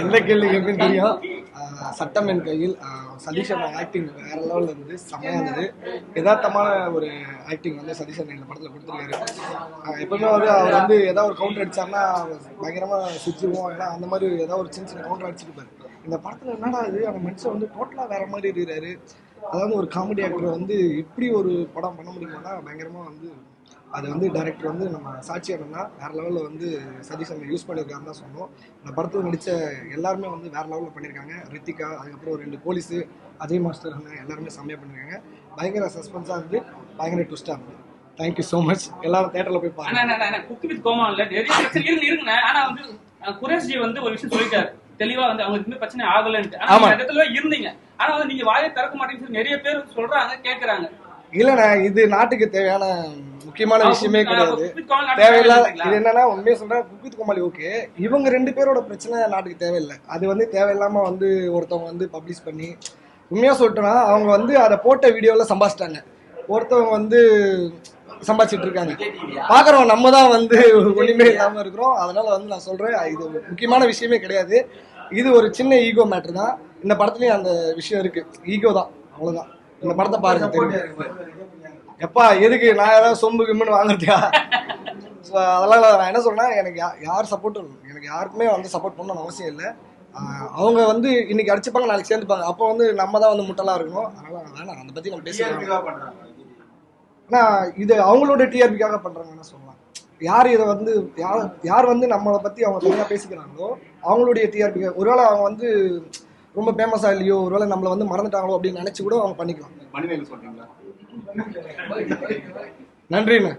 எந்த கேள்வி கேட்பேன்னு தெரியும் சட்டம் என் கையில் சதீஷன் ஆக்டிங் வேற லெவல்ல இருந்து செம்மையாக இருந்தது. யதார்த்தமான ஒரு ஆக்டிங் வந்து சதீஷன் இந்த படத்தில் கொடுத்துருக்காரு. எப்பவுமே வந்து அவர் வந்து ஏதாவது ஒரு கவுண்டர் அடிச்சாருன்னா பயங்கரமா சுற்றுவோம் ஏன்னா அந்த மாதிரி ஏதாவது ஒரு சின்ன சின்ன கவுண்டர் அடிச்சிருப்பாரு. இந்த படத்துல என்னடா இது? அந்த மனுஷன் வந்து டோட்டலா வேற மாதிரி இருக்கிறாரு. அதாவது ஒரு காமெடி ஆக்டர் வந்து எப்படி ஒரு படம் பண்ண முடியுமானா பயங்கரமா வந்து அது வந்து டைரக்டர் வந்து நம்ம சாட்சி அண்ணா வேற லெவலில் வந்து சதீஷ் அண்ணன் யூஸ் பண்ணியிருக்காருன்னு தான் சொன்னோம். இந்த படத்தில் நடித்த எல்லாருமே வந்து வேற லெவலில் பண்ணியிருக்காங்க. ரித்திகா அதுக்கப்புறம் ரெண்டு போலீஸு அஜய் மாஸ்டர் அண்ணன் எல்லாருமே செம்மையாக பண்ணியிருக்காங்க. பயங்கர சஸ்பென்ஸாக இருந்து பயங்கர ட்விஸ்டாக இருந்து தேங்க்யூ ஸோ மச் எல்லாரும் தேட்டரில் போய் பாருங்க குக்கு வித் நிறைய பிரச்சனை இருங்க இருங்க. ஆனா வந்து குரேஷ்ஜி வந்து ஒரு விஷயம் சொல்லிட்டாரு. தெளிவா வந்து அவங்களுக்கு எதுவுமே பிரச்சனை ஆகலன்ட்டு. ஆனா இடத்துல இருந்தீங்க. ஆனா வந்து நீங்க வாயை திறக்க மாட்டேங்குன்னு நிறைய பேர் சொல்றாங்க கேக்குறாங்க. இல்லைண்ணே இது நாட்டுக்கு தேவையான முக்கியமான விஷயமே கிடையாது. தேவையில்லாத? இது என்னன்னா உண்மையை சொல்றேன் குக்வித் கோமாளி ஓகே இவங்க ரெண்டு பேரோட பிரச்சனை நாட்டுக்கு தேவையில்லை. அது வந்து தேவையில்லாம வந்து ஒருத்தவங்க வந்து பப்ளிஷ் பண்ணி உண்மையா சொல்லிட்டோம்னா அவங்க வந்து அதை போட்ட வீடியோல சம்பாதிச்சிட்டாங்க. ஒருத்தவங்க வந்து சம்பாதிச்சிட்டு இருக்காங்க. பாக்குறவங்க நம்ம தான் வந்து ஒண்ணுமே இல்லாம இருக்கிறோம். அதனால வந்து நான் சொல்றேன் இது முக்கியமான விஷயமே கிடையாது. இது ஒரு சின்ன ஈகோ மேட்ரு தான். இந்த படத்துலயும் அந்த விஷயம் இருக்கு. ஈகோ தான் அவ்வளவுதான். இந்த படத்தை பாருங்க. தெரியும் எப்பா எதுக்கு? நான் ஏதாவது சொம்பு கிம்முன்னு வாங்குறதுக்கா? ஸோ அதெல்லாம். நான் என்ன சொல்றேன்னா எனக்கு யார் சப்போர்ட்டும் எனக்கு யாருக்குமே வந்து சப்போர்ட் பண்ணணும்னு அவசியம் இல்லை. அவங்க வந்து இன்னைக்கு அடிச்சுப்பாங்க நாளைக்கு சேர்ந்துப்பாங்க. அப்போ வந்து நம்ம தான் வந்து முட்டலா இருக்கணும். அதனால வேணாம். அதை பத்தி நம்ம பேசலாம் ஆனா இது அவங்களோட டிஆர்பிக்காக பண்றாங்கன்னு சொல்லலாம். யார் இதை வந்து யார் யார் வந்து நம்மளை பத்தி அவங்க தனியா பேசிக்கிறாங்களோ அவங்களுடைய டிஆர்பி ஒருவேளை அவங்க வந்து ரொம்ப ஃபேமஸா இல்லையோ ஒருவேளை நம்மளை வந்து மறந்துட்டாங்களோ அப்படின்னு நினைச்சு கூட அவங்க பண்ணிக்கலாம். நன்றிண்ணே.